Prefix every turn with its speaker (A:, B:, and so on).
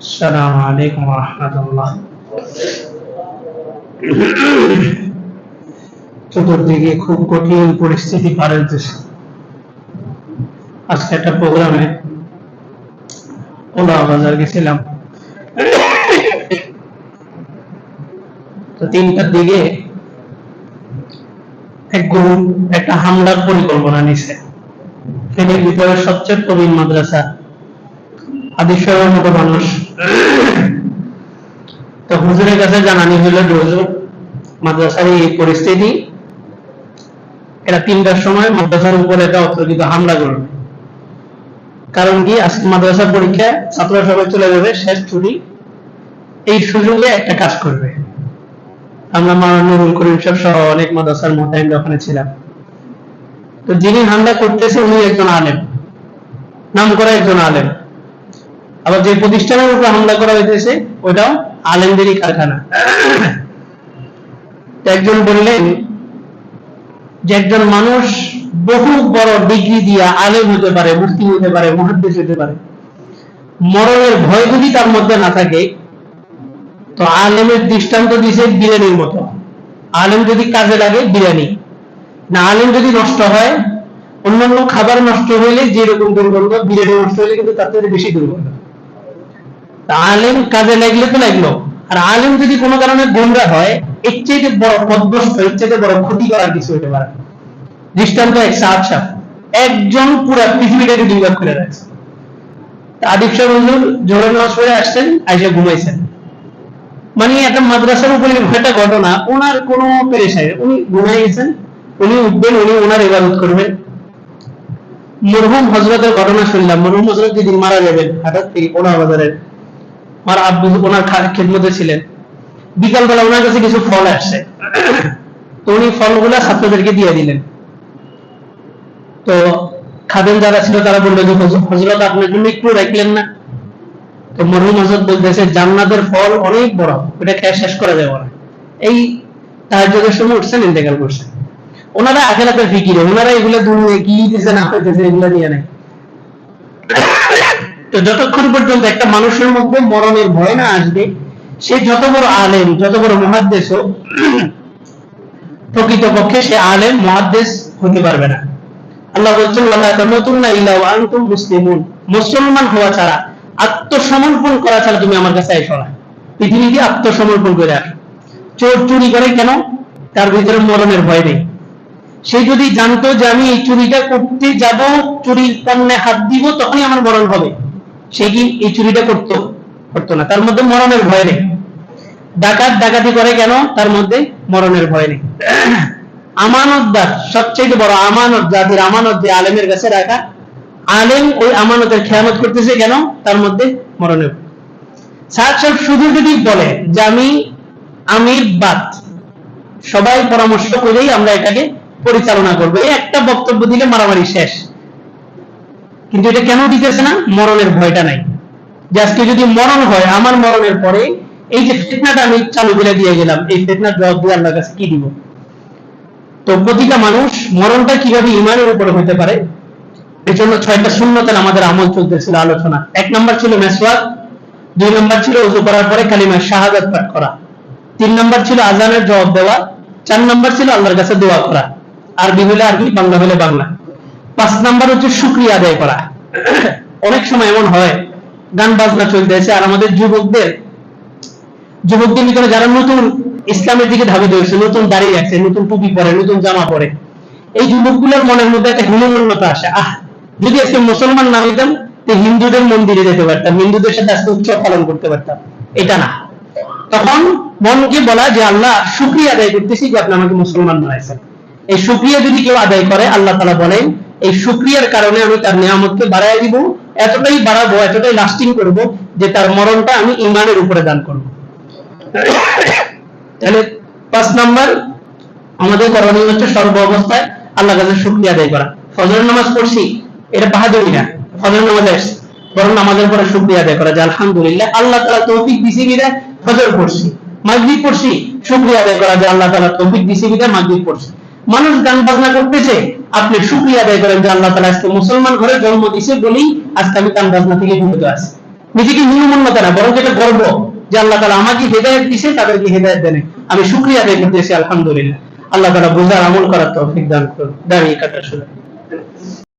A: السلام عليكم ورحمة الله চতুর্দিকে খুব কঠিন পরিস্থিতি পার হইতেছে আজকে একটা প্রোগ্রামে ওলা বাজার গেছিলাম তো তিনটার দিকে এক গ্রুপ একটা হামলার পরিকল্পনা নিছে ফেনীর ভিতরে সবচেয়ে প্রবীণ মাদ্রাসা আদিশ্বরের মতো মানুষ। তো হুজুরের কাছে জানানি হইল মাদ্রাসার এই পরিস্থিতি, এরা তিনটার সময় মাদ্রাসার উপরে একটা হামলা করবে কারণ কি? আজকে মাদ্রাসার পরীক্ষা, ছাত্র সবাই চলে যাবে, শেষ ছুটি। এই সুযোগে একটা কাজ করবে। আমরা মাওলানা নুরুল করিম সাহেব সহ অনেক মাদ্রাসার মোতায়েন ওখানে ছিলাম। তো যিনি হামলা করতেছে, উনি একজন আলেম। নাম করা একজন আলেম। আবার যে প্রতিষ্ঠানের উপর হামলা করা হইতেছে, ওইটাও আলেমদেরই কারখানা। একজন বললেন যে একজন মানুষ বহু বড় ডিগ্রি দিয়া আলেম হতে পারে, মুফতি হতে পারে মহাদ্দেশ হতে পারে, মরণের ভয় যদি তার মধ্যে না থাকে, তো আলেমের দৃষ্টান্ত দিছে বিরিয়ানির মতো। আলেম যদি কাজে লাগে, বিরিয়ানি। না, আলেম যদি নষ্ট হয়, অন্যান্য খাবার নষ্ট হইলে যেরকম দুর্গন্ধ, বিরিয়ানি নষ্ট হইলে কিন্তু তার থেকে বেশি দুর্গন্ধ। আলেম কাজে লাগলে তো লাগল। আর আলেম যদি কোনো কারণে গোমরা হয়, এর চাইতে বড় পদভ্রষ্ট, এর চাইতে বড় ক্ষতি করার কিছু হতে পারে দৃষ্টান্ত এক সাপ সাপ একজন পুরা পৃথিবীটাকে দুইবার করে রাখছে। আদিব সাহেব হুজুর জোরে নামাজ পড়ে আসছেন, আইসা ঘুমাইছেন। মানে একটা মাদ্রাসার উপরে একটা ঘটনা, ওনার কোনো পেরেশায় উনি ঘুমাই গেছেন উনি উঠবেন, উনি ওনার ইবাদত করবেন। মরহুম হজরতের ঘটনা শুনলাম। মরহুম হজরত যেদিন মারা যাবেন, হঠাৎ থেকে ওনার বাজারের আমার আব্বু ওনার খেদমতে ছিলেন। বিকালবেলা ওনার কাছে কিছু ফল আসছে। তো উনি ফলগুলা ছাত্রদেরকে দিয়ে দিলেন। তো খাদেন যারা ছিল, তারা বলল যে হজরত আপনার জন্য একটু রাখলেন না। তো মরহুম হজরত বলতেছে, জান্নাতের ফল অনেক বড় ওটা খেয়ে শেষ করা যাবে না। এই তাহাজ্জুদের সময় উঠছেন, ইন্তেকাল করছেন। ওনারা আখেরাতের ফিকিরে, ওনারা এগুলো দুনিয়া কি দিতেছে না হইতেছে, এগুলো নিয়ে নেয়। তো যতক্ষণ পর্যন্ত একটা মানুষের মধ্যে মরণের ভয় না আসবে, সে যত বড় আলেম, যত বড় মহাদ্দেশ হোক, প্রকৃতপক্ষে সে আলেম, মহাদ্দেশ হতে পারবে না। আল্লাহ বলছেন, ওয়ালা তামুতুন্না ইল্লা আনতুম মুসলিমুন। মুসলমান হওয়া ছাড়া, আত্মসমর্পণ করা ছাড়া তুমি আমার কাছে এসো না। পৃথিবীতে আত্মসমর্পণ করে আসো। চোর চুরি করে কেন? তার ভিতরে মরণের ভয় নেই। সে যদি জানতো যে আমি এই চুরিটা করতে যাব, চুরির পণ্যে হাত দিব, তখনই আমার মরণ হবে। সে কি এই চুরিটা করতো? করতো না। তার মধ্যে মরণের ভয় নেই। ডাকাত ডাকাতি করে কেন? তার মধ্যে মরণের ভয় নেই। আমানতদার সবচেয়ে বড় আমানত জাতির আমানত যে আলেমের কাছে রাখা, আলেম ওই আমানতের খেয়ানত করতেছে কেন? তার মধ্যে মরণের সাহেব সাহেব শুধু যদি বলে যে আমি আমির বাদ। সবাই পরামর্শ করেই আমরা এটাকে পরিচালনা করব। এই একটা বক্তব্য দিলে মারামারি শেষ। কিন্তু এটা কেন দিতেছে না? মরণের ভয়টা নাই। যে আজকে যদি মরণ হয়, আমার মরণের পরে এই যে ফেতনাটা আমি চালু করে দিয়ে গেলাম, এই ফেতনার জবাব দিয়ে আল্লাহর কাছে কি দিব? তো প্রতিটা মানুষ মরণটা কীভাবে ইমানের উপরে হতে পারে? এই জন্য ছয়টা শূন্যতের আমাদের আমল চলতেছিল আলোচনা। এক নম্বর ছিল মেসওয়াক, দুই নম্বর ছিল উজু করার পরে কালিমা শাহাদাত পাঠ করা। তিন নম্বর ছিল আজানের জবাব দেওয়া। চার নম্বর ছিল আল্লাহর কাছে দোয়া করা। আরবি হলে আরবি, বাংলা হলে বাংলা। পাঁচ নাম্বার হচ্ছে শুক্রিয়া আদায় করা। অনেক সময় এমন হয়, গান বাজনা চলতেছে আর আমাদের যুবকদের যুবকদের ভিতরে যারা নতুন ইসলামের দিকে ধাবিত হয়েছে, নতুন দাঁড়িয়ে আছে নতুন টুপি পরে, নতুন জামা পরে, এই যুবকগুলোর মনের মধ্যে একটা হীনমন্যতা আসে। আহ, যদি আজকে মুসলমান না হইতাম, তো হিন্দুদের মন্দিরে যেতে পারতাম, হিন্দুদের সাথে আজকে উৎসব পালন করতে পারতাম। এটা না। তখন মনকে বলা যে, আল্লাহ, শুক্রিয়া আদায় করতেছি যে আপনি আমাকে মুসলমান বানাইছেন। এই শুক্রিয়া যদি কেউ আদায় করে, আল্লাহ তালা বলেন এই শুক্রিয়ার কারণে আমি তার নিয়ামতকে বাড়াই দিব, এতটাই বাড়াবো, এতটাই লাস্টিং করব যে তার মরণটা আমি ইমানের উপরে দান করব। তাহলে পাঁচ নাম্বার, আমাদের করণীয় হচ্ছে সর্ব অবস্থায় আল্লাহ কাছে শুক্রিয়া আদায় করা। ফজরের নামাজ পড়ছি, এটা বাহাদুরি না, ফজরের নামাজ আসছে বরং নামাজের পরে শুক্রিয়া আদায় করা যে আলহামদুলিল্লাহ, আল্লাহ তালা তৌফিক দিছি বিদায়, ফজর পড়ছি, মাগরিব পড়ছি শুক্রিয়া আদায় করা যে আল্লাহ তালা তৌফিক দিছি বিদায়, মাগরিব পড়ছি। মানুষ গান বাজনা করতেছে আপনি শুক্রিয়া আদায় করেন যে আল্লাহ তালা আজকে মুসলমান ঘরে জন্ম দিছে বলেই আজকে আমি কান বাজনা থেকে বিরত আছি। নিজেকে নিয়মন্যতা না, বরং যেটা গর্ব যে আল্লাহ তালা আমাকে হেদায়ত দিছে তাদেরকে হেদায়ত দেন। আমি শুক্রিয়া আদায় করতেছি, আলহামদুলিল্লাহ। আল্লাহ তালা বোঝার আমল করার তৌফিক দান করুন। দাঁড়িয়ে কাটা শুরু